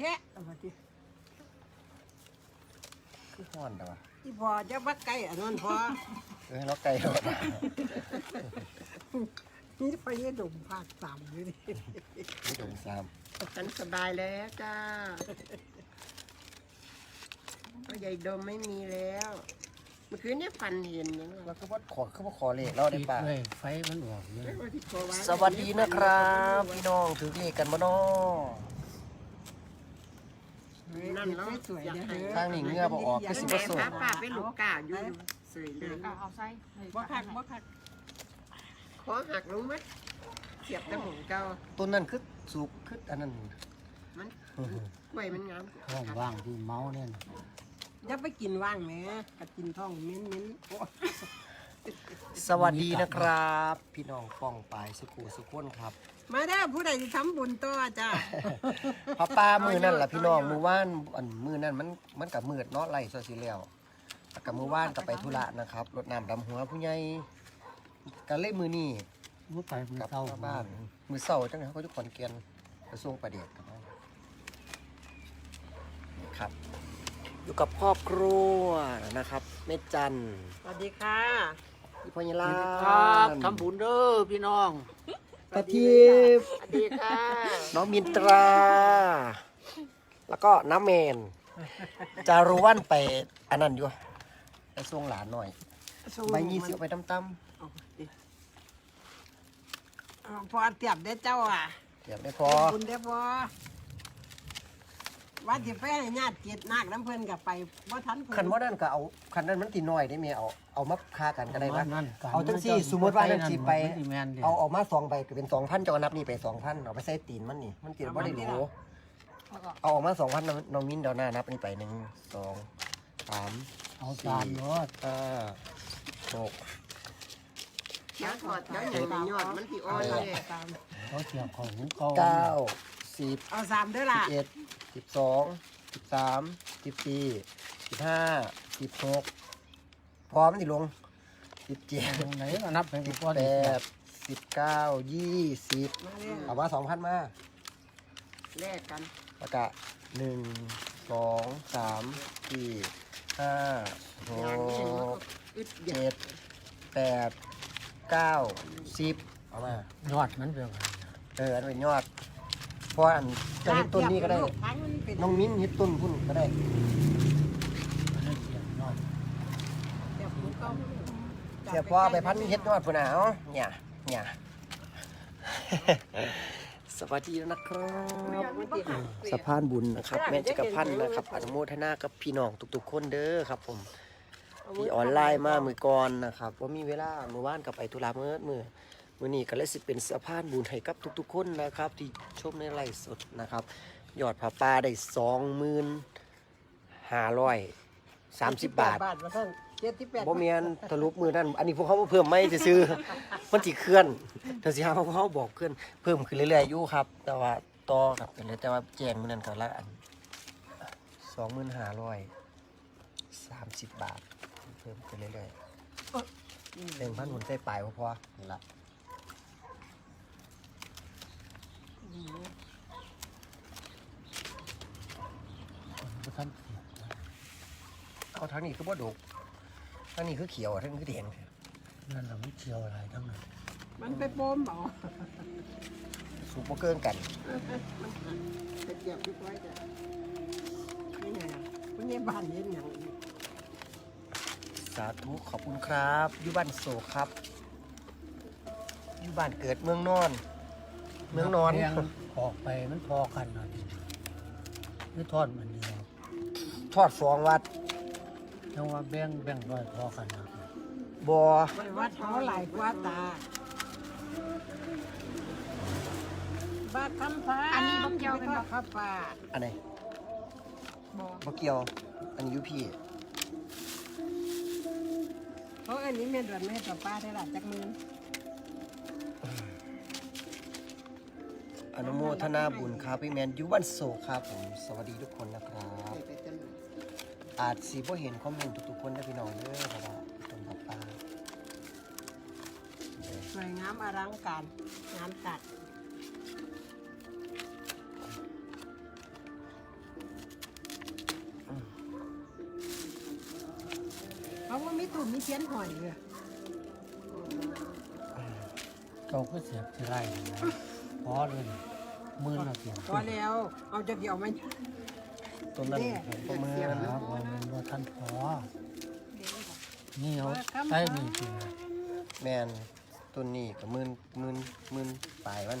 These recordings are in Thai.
ชะเอามาดิคือฮ้อนแต่ว่าที่พอจะบักไก่อันนั้นพอ เออเราไก่เรานี่ไปยี่ดมภาคสามอยู่ดิไม่โดนซ้ฉันสบายแล้วจ้าก็ใหญ่ดมไม่มีแล้ว เมื่อคืนเนี่ยฟันเห็นนะำแล้วก็ว่าขอคือว่าขอเลขเราได้ติดป่ะเลยไฟมันออกเนี่ยว่าที่โคไสวัสดีนะครับ พี่น้องถือเลขกันบ่น้อ นั่นแล้วสวยๆนะเด้อทางนี้เหงื่อบ่ออกก็สิแม่บ่ส่งพาป้าไปลูกกาอยู่สวยเลย เอาใส่บ่คักบ่คักขอหักลงไหมเสียบตะหมุนเก่าต้นนั้นคือสุกคืออันนั้นมันกล้วยมันงามท้องว่างที่เมาเนี่ยอย่าไปกินว่างแหมกักินท้องเหม้นๆโอ้สวัสดีนะครับ พี่น้องป้องปายสุขุสุขคนครับ มาเด้อผู้ใดที่ทำบุญต่อจ้าพระป้ามือนั่นแหละพี่น้องมือว่านอันมือนั่นมันมันกับมืดเนาะไล่ซะสิแล้วแล้วกับมือว่านกับไปธุระนะครับรดน้ำดำหัวผู้ใหญ่กันเล่มือนี่มือไปมือกลับเศร้ามาบ้านมือเศร้าจังเลยเขาจะขอนเกียนกระทรวงประเดียดครับครับ อยู่กับครอบครัวนะครับเม็ดจันทร์สวัสดีค่ะ พี่พญลา ครับทำบุญเด้อพี่น้อง ตะทิพย์สวัสดีค่ะ น้องมินตรา แล้วก็น้ำเมน จารุวันไปอันนั้นอยู่ไปส่งหลานหน่อย ใบยี่สิบเอาไปตั้มเอาดิเอาพอเตียบได้เจ้าอะๆเดี๋ยวได้พอ บุญได้พอ ว่าสิไปให้ญาติเกียรตินาคน้ำเพิ่นกับไปบ่ทันเพิ่คันว่านั่นก็เอาคันนั้นมันตีน้อยได้ไหมเอาเอามาค่ากันก็ได้ปะนั่นกันเอาจังสี่สมมติว่านั่นสิไปมันสิแม่นเด้ เอาเออกมาสองใบก็เป็นสองพันจะนับนี่ไปสองพันเอาไปใส่ตีนมันนี่ มันตีนว่าได้รู้เอาออกมาสองพันน้องมิ้นเดี๋ยวหน้านับอันนี้ไปหนึ่งสองสามเอาจานรถห้าหกเดี๋ยวถอดเดี๋ยวใหญ่ไปยอดมันที่อ่อนเลยตามเขาเสียบของเขาเก้าสิบเอาสามเด้อสิล่ะบเอ็ด สิบสองสิบสามสิบสี่สิบห้าสิบหกพร้อมที่ลงสิบเจ็ดตรงไหนก็นับไปสิบก่อนแปดสิบเก้ายี่สิบมาเด้อเอามาสองพันมาแลกกันแล้วก็หนึ่งสองสามสี่ห้าหงานนี้เห็นว่ากอึดเดียวเจ็ดแปดเก้าสิบเอามา ยอดมันเป็นไงเอออันเป็นยอดเพ ราะอันจะเห็นต้นนี้ก็ได้ทั้งมันเป็นน้องมิ้นเห็นต้นพุ่นก็ได้อันนั้นเสียบยอดเดี๋ยวผมก็เสียพอไปพันเฮ็ดยอดพุ่นน่ะเอาเนี่ยเนี่ยสวัสดีนะครับสะพานบุญนะครับแม่จักรพันธ์นะครับอนุโมทนากับพี่น้องทุกๆคนเด้อครับ ผมที่ออนไลน์มามือก่อนนะครับว่ามีเวลาเมื่อวานกับไปธุระเมื่อมือ มือนี้ก็เลยสิเป็นสะพานบุญให้กับทุกๆ คนนะครับ ที่ชมในไลฟ์สดนะครับยอดผาป่าได้สองหมื่นห้าร้อยสามสิบบาทบาทมาท่านเจ็ดสิบแปดบ่แม่นทะลุมือนั่นอันนี้พวกเขามาเพิ่มไม่จะซื้อๆมันสิเคลื่อนแต่สิหาพวกเขาบอกเคลื่อนเพิ่มขึ้นเรื่อยๆอยู่ครับ แต่ว่าต่อครับแต่เลยแต่ว่าแจ้งมื้อนั้นก็ละอัน2530บาท เพิ่มขึ้นเรื่อยๆเร่งพันหมุนใส่ปลายบ่พอนี่ล่ะ ก็ท่านเสียบเอาทางนี้คือบ่ดกทางนี้คือเขียวทางนี้คือแดงนั่นเราไม่เชียวอะไรทั้งนั้นมันไปโปมเหรอสุกบ่เกินกันไปเก็บที่ไว้จ้ะนี่ไงอะคุณยายบ้านเย็นอย่างนี้สาธุขอบคุณครับอยู่บ้านโศกครับอยู่บ้านเกิดเมืองนอน เมืองนอนแพงออกไปมันพอกันหน่อยนี่ทอดมันเดียวทอดสองวัดจังว่าแบ่งแบ่งร้อยพอกันนะบอไปวัดเขาหลายกว่าตาบ้านคำพาอันนี้บ่เกี่ยวเป็นบ่ข้าป่าอันไหนบ่บ่เกี่ยว อันนี้อยูพี่เพราะอันนี้แม่นแบบแม่ต่อป้าได้ละจักมือ อนุโมทนาบุญครับพี่แมนยูวันโซครับผมสวัสดีทุกคนนะครับ อาจสีบ่เห็นคอมเมนต์ทุกๆคนได้พี่น้องเลยครับต้นกับป้าสวยงามอลังการงามตัดเพราะว่ามีตุ่มมีเทียนหอยเลยเขาก็เสียบที่ไรนะพอเลย มือน่ะเสียบพอแล้ว เอาจะเกี่ยวไหมต้นนั้นประเมินครับว่ามันว่าท่านพอนี่เขาใช้นี่จริงแมนต้นนี้ก็หมื่นหมื่นหมื่นปลายมัน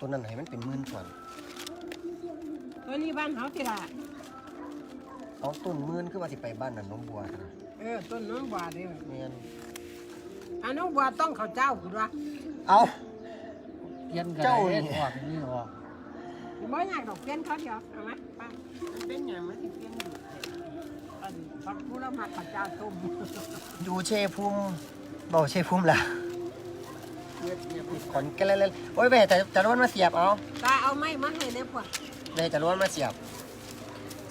ต้นนั้นให้มันเป็นหมื่นก่อนตัวนี้บ้านเขาที่ละเอาต้นหมื่นคือว่าสิไปบ้านนั่นน้องบัวนะเออต้นน้องบัวเด้อแมนอันน้องบัวต้องเขาเจ้าคุณวะเอาเปลี่ยนกันเจ้าได้นี่ออกนี่ออก บ่อยากดอกเพี้ยนเขาเดียวเอาไหมป้ามันเป็นอย่างมันที่เพี้ยนอยู่อันฟักผู้ละมาเขาเจ้าต้มอยู่เชภูมิบอกเชภูมิล่ะเงียบเงียบขอนแก่นเลยโอ้ยแม่แต่จะร้วนมาเสียบเอาตาเอาไม้มาให้เนี่ยพวกแม่จะร้วนมาเสียบ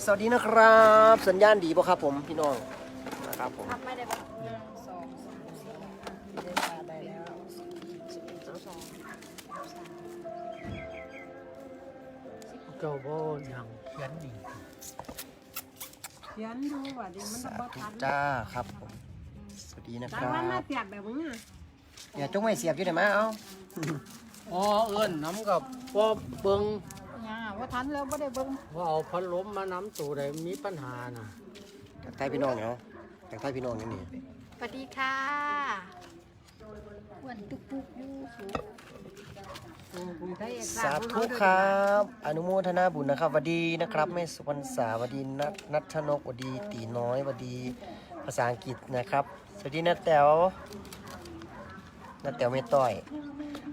สวัสดีนะครับ สัญญาณดีป่ะครับผมพี่น้องนะครับผม ทำไม่ได้แบ เจ้าบ่ยังเขียนนี่เขียนดูว่าดิมันจะสาบ่ธุทันจ้าครับผมสวัสดีนะคตารัวันมาบเสียบแบบนี้อย่าจงไม่เสียบอยู่ไหนมาเอาอ๋อเอิ้นน้ำกับพ่อเบิ่งย่าว่าทันแล้วไม่ได้เบิ้งว่าเอาพัดลมมาน้ำตัวใดมีปัญหาน่ะจากใต้พี่น้องเนาะจากใต้พี่น้องนี่นี่สวัสดีค่ะอ้วนตุกปุกยูสูงกรุงเทพ สาธุครับ อนุโมทนาบุญนะครับสวัสดีนะครับแม่สุวรรณสาสวัสดีนัทนัทนกสวัสดีตีน้อยสวัสดีภาษาอังกฤษนะครับ สวัสดีนาแต๋วนาแต๋วเมตต่อย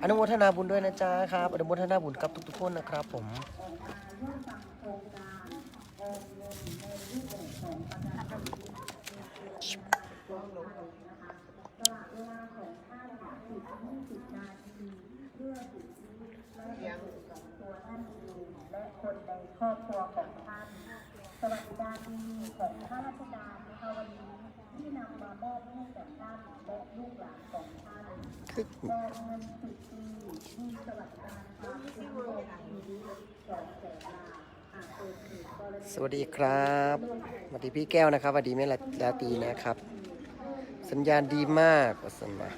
อนุโมทนาบุญด้วยนะจ๊ะครับ อนุโมทนาบุญกับทุกๆคนนะครับผมัวท่านเองและคนในครอบครัวของท่าน สวัสดิการดีของข้าราชการนะคะวันนี้ที่นำมามอบให้กับท่านและลูกหลานของท่านเงินสิบปีมีสวัสดิการตามที่วงนี้สองแสนบาทสวัสดีครับสวัสดีพี่แก้วนะครับสวัสดีแม่ลาตีนะครับ สัญญาณดีมากวัสมา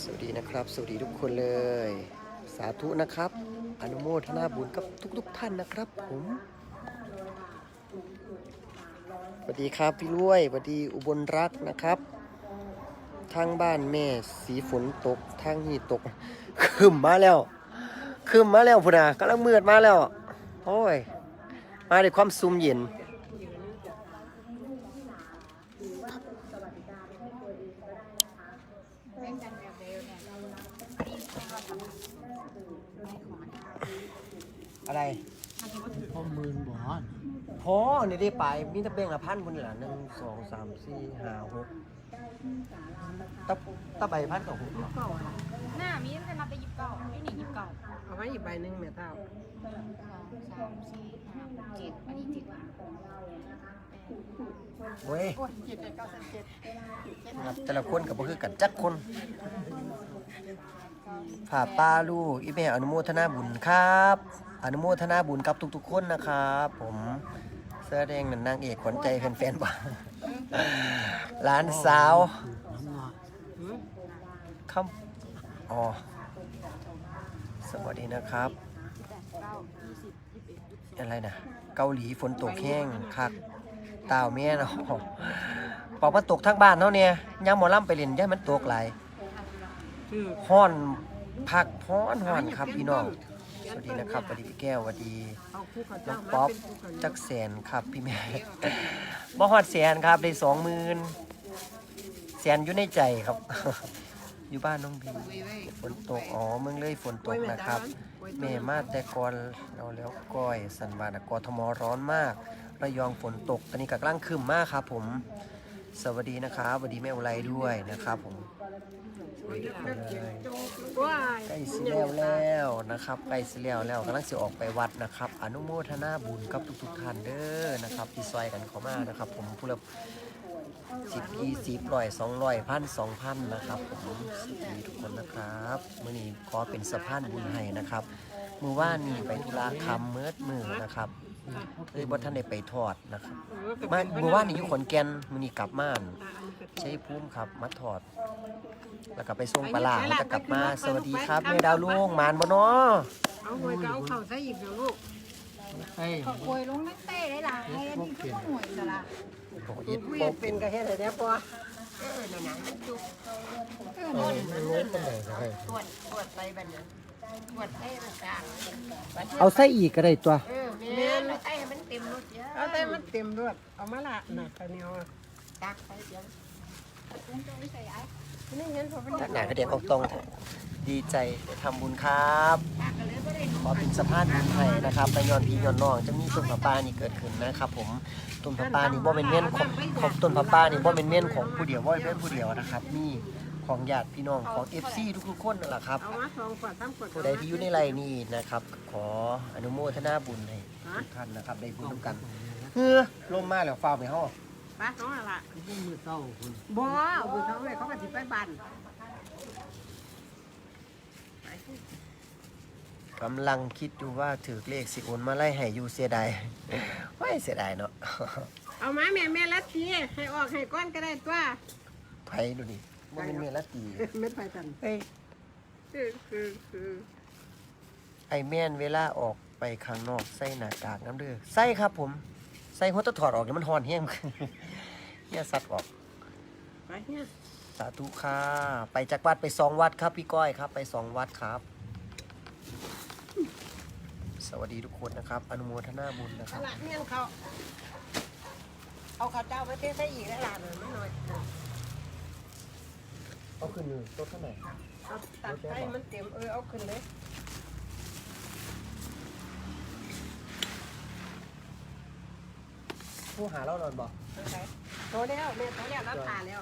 สวัสดีนะครับ สวัสดีทุกคนเลย สาธุนะครับ อนุโมทนาบุญกับทุก ๆ ท่านนะครับ ผมสวัสดีครับพี่ลุยสวัสดีอุบลรักนะครับ ทางบ้านแม่สีฝนตกทางนี้ตกคืมมาแล้วคืมมาแล้วพุ่นนะกำลังมืดมาแล้ว โอ้ย มาด้วยความซุ่มเย็น แบ่งกันแบบเร็วเนี่ยนี่ไม่ว่าทำไม่ขอ อะไรพ่อมืนบ่อนพอนี่ได้ไปมีแตะเบงละพันพุ่นนี่ล่ะหนึ่งสองสามสี่ห้าหกตะตะใบพันกับหกเก่าอะหน้ามีตั้งแต่นับไปยิบเก่าไม่หนียิบเก่าเอาไว้อีกใบหนึ่งแม่เต้าสองสามสี่ห้าหกเจ็ดอันนี้เจ็ดเว้ยโอ้ยเจ็ดแปดเก้าสิบเจ็ด ครับแต่ละคนกับบ่คือกันจักคน ผ่าป้าลูกอีแม่อนุโมทนาบุญครับ อนุโมทนาบุญกับทุก ๆ คนนะครับผมแสดงเป็นนางเอกขวัญใจแฟนๆบ้างหลานสาวคำอ๋อสวัสดีนะครับ อะไรนะ เกาหลีฝนตกแห้งคักตาวแม่เนาะบอกว่าตกทั้งบ้านเนาะเนี่ยย่าหมอลำไปเล่นย่ามันตกหลาย คือฮ้อนพักฮ้อนฮ้อนครับพี่น้องสวัสดีนะครับสวัสดีพี่แก้วสวัสดีเอาคู่เขาน้เจ้าองมาป๊อปเป็นคู่เขาจักแสนครับพี่แม่บ่ฮอดแสนครับได้สองหมื่นแสนอยู่ในใจครับ อยู่บ้านน้องพีฝนตกอ๋อเมืองเลยฝนตกนะครับแม่มาแต่ก่อนเราแล้วก้อยสันวานะกทมร้อนมาก ระยองฝนตกตอนนี้ก็กำลังคืมมากครับผม สวัสดีนะครับสวัสดีแม่อุไรด้วยนะครับผมสวัสดีทุกคนเลยว้ายใกล้สิแล้วแล้วนะครับใกล้สิแล้วแล้วกำลังสิออกไปวัดนะครับ อนุโมทนาบุญกับทุกๆท่านเด้อนะครับที่ซอยกันเข้ามานะครับ ผมผู้ละสิบยี่สิบร้อยสองร้อยพันสองพันนะครับผมสวัสดีทุกคนนะครับมื่อนี้ขอเป็นสะพานบุญให้นะครับ มือว่านนี่ไปธุระคำเมื่อมือนะครับ เลยบ่ทันได้ไปทอดนะครับเออก็มาป็เมื่อวานนี่อยู่ขอนแก่นมื้อนี้กลับมาอั่นชัยภูมิครับมาทอด แล้วก็ไปส่งปลาร้าแล้วก็กลับมาสวัสดีครับแม่ดาวลุงมานบ่เนาะเอาหวยก็เอาเข้าใส่อีกเดี๋ยวลูกไอ้ขอโวยลงนักเต้ได้หลายอันนี้คือหน่วยสละโอ้อิดคุยโป๊กเป็นก็เฮ็ดให้ได้พอเออนั่นน่ะจุกเออเออมันล้มปานใดก็ได้ตรวจตรวจไปบัดนี้ ตรวจให้มันกลางบัดนี้เอาใส่อีกก็ได้ตัว เออแม่นไอ้มันเต็มรถเยอะเอาแต่มันเต็มรถเอามาละน่ะข้าวเหนียวอะตักไปเดี๋ยวคุณจะไม่ใส่ไอ้นี่เห็นพอเป็นจากหน้าก็เด็กออกตรงเถอะดีใจได้ทำบุญครับ ตักกันเลยบ่ได้ดูขอเป็นสะพานบุญให้นะครับไปย้อนพี่ย้อนน้องจะมีต้นผาป่านี่เกิดขึ้นนะครับ ผมต้นผาป่านี่บ่เป็นเม่นของของต้นผาป่านี่บ่เป็นเม่นของผู้เดียวบ่เป็นผู้เดียวนะครับ มี ของญาติพี่น้องของ FC ทุกๆคนนั่นแหละครับ เอามาสองขวดสามขวดผู้ใดที่อยู่ในไร่นี่นะครับ ขออนุโมทนาบุญให้ทุกท่านนะครับได้บุญร่วมกันเฮ้อลมมาแล้วฟ้าวไปห้องป้าเขาอะล่ะมือเศร้าคุณบ่เอาไปเขาเลยเขาก็สิไปบ้านกำลังคิดอยู่ว่าถือเลขสิโอนมาไล่ให้อยู่เสียดายไม่เสียดายเนาะเอามาแม่แม่ละทีให้ออกให้ก้อนก็ได้ตัวไผดูดิ ว่าเป็นเมลตี เม็ดไฟตันเฮ้ย คือคือคือไอแม่นเวลาออกไปข้างนอกใส่หน้ากากน้ำเด้อใส่ครับผม ใส่หัวตะถอดออกเดี๋ยวมันหอนแห้ง เฮียสัตว์ออก ไปเนี่ยสาธุค่ะ ไปจากวัดไปสองวัดครับพี่ก้อยครับ ไปสองวัดครับ สวัสดีทุกคนนะครับ อนุโมทนาบุญนะคเอารับละเนี่ยเขา เอาข้าวเจ้าไปเทใส่อีกแล้วล่ะหน่อยมันหน่อย เอาขึ้นอยู่ต้นเท่าไหร่เอาตัดให้มันเต็มเออเอาขึ้นเลยผู้หาเราหน่อยบอกเอาไปโตแล้วแม่โตแล้วรับผ่าแล้ว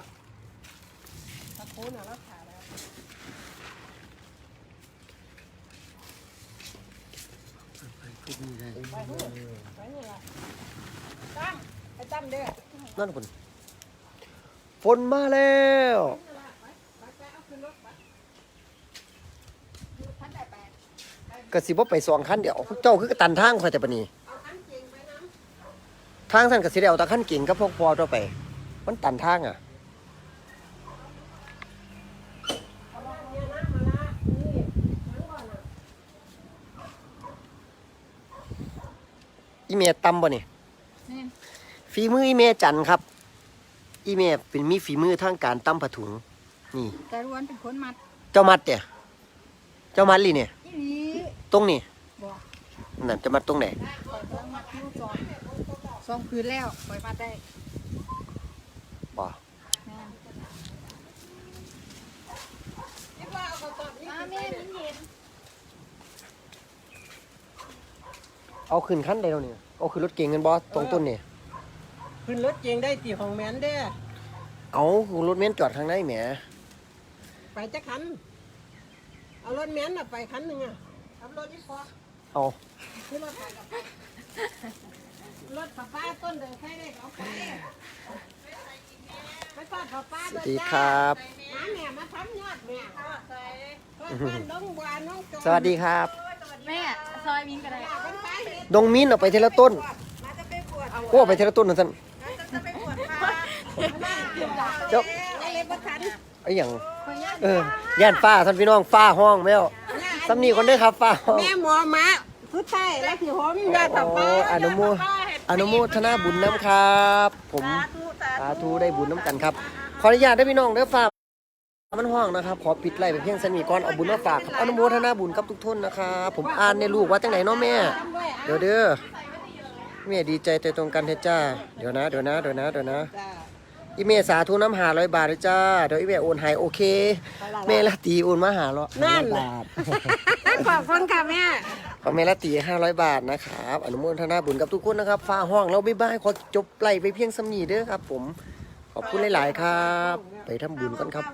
ตะคูน่ะรับผ่าแล้วคิดนี่ได้ไปเถอะไปนี่ล่ะตั้มไปตั้มเด้อนั่นคุณฝนมาแล้ว ไปไปเอาขึ้นรถไป ท่านแต่แปด กระสิบไปสองคันเดี๋ยวพวกเจ้าคือกระตันทางคอยแต่ปะนี้เอาขันเก่งไปน้ำทางท่านกระสิได้เอาแตะขั้นเก่งกับพวกพอตัวไป มันตันทางอะเนี่ยนะมาละนี่ทั้งก่อนอะอีเมตำบ่นี่นี่ฝีมืออีเมจันครับ อีเมเป็นมีฝีมือทางการตำผถุง นี่ แต่ล้วนเป็นคนมัด เจ้ามัดเนี่ย เจ้ามัดลี่เนี่ยอีหลี ตรงนี้บอกนั่นจะมัดตรงไหนปล่อยเพิ่งมัดคิ้วจองสองคืนแล้วปล่อยมัดได้บ่แม่คิดว่าเอากระสอบนี้มาแม่มิ้นเห็นเอาขึ้นขั้นเดียวนี่เอาขึ้นรถเก่งกันบ่ตรงต้นนี่ขึ้นรถเก่งได้ตีของแมนเด้อเอารถเม้นจอดข้างในแหมไปจักคัน เอารถแมนน่ะไปคันหนึ่งอะ เอารถยี่ปอเอาขึ้นรถไปกับรถป้าป้าต้นเดินแค่ได้เอาไปไปทอดป้าป้าสวัสดีครับมาแม่มาทำยอดแม่ทอดใส่ทอดบ้านน้องบัวน้องจอสวัสดีครับ แม่ซอยมิ้นก็ได้เป็นไปเห็ดดงมิ้นเอาไปเทละต้นมาจะไปบวชโอ้เอาไปเทละต้นนั่นท่านมาจะไปบวชพระเจ้าไอ้เล็บประทันไอ้หยังเออย่านฟ้าท่านพี่น้องฟ้าห้องแมว สำนีคนเด้อครับฟ้าห้องแม่หมอมาผู้ชายและที่ผมยอดต่อไปโอ้อนุโมอนุโมทนาบุญน้ำครับ ผมสาธุได้บุญน้ำกันครับ ขออนุญาตได้อพี่น้องเด้อฝากมันห้องนะครับ ขอปิดไล่ไปเพียงสันมีก่อนเอาบุญมาฝากครับอนุโมทนาบุญกับทุกท่านนะครับผมอ่านในลูกว่าจังไหนเนาะแม่ เดี๋ยวเด้อแม่ดีใจใจตรงกันเถอะจ้า เดี๋ยวนะเดี๋ยวนะเดี๋ยวนะเดี๋ยวนะ อีเมสาธุน้ำหาร้อยบาทเลยจ้า เดี๋ยวอีเมโอนให้โอเค แม่ละตีโอนมาหาร้อยนั่นบาท ขอบคุณค่ะแม่ ขอเมละตีห้าร้อยบาทนะครับ อนุโมทนาบุญกับทุกคนนะครับฟ้าห้องเราบ๊ายบายขอจบไล่ไปเพียงสำนีเด้อครับผม ขอบคุณหลาย ๆ ครับ ไปทำบุญกันครับ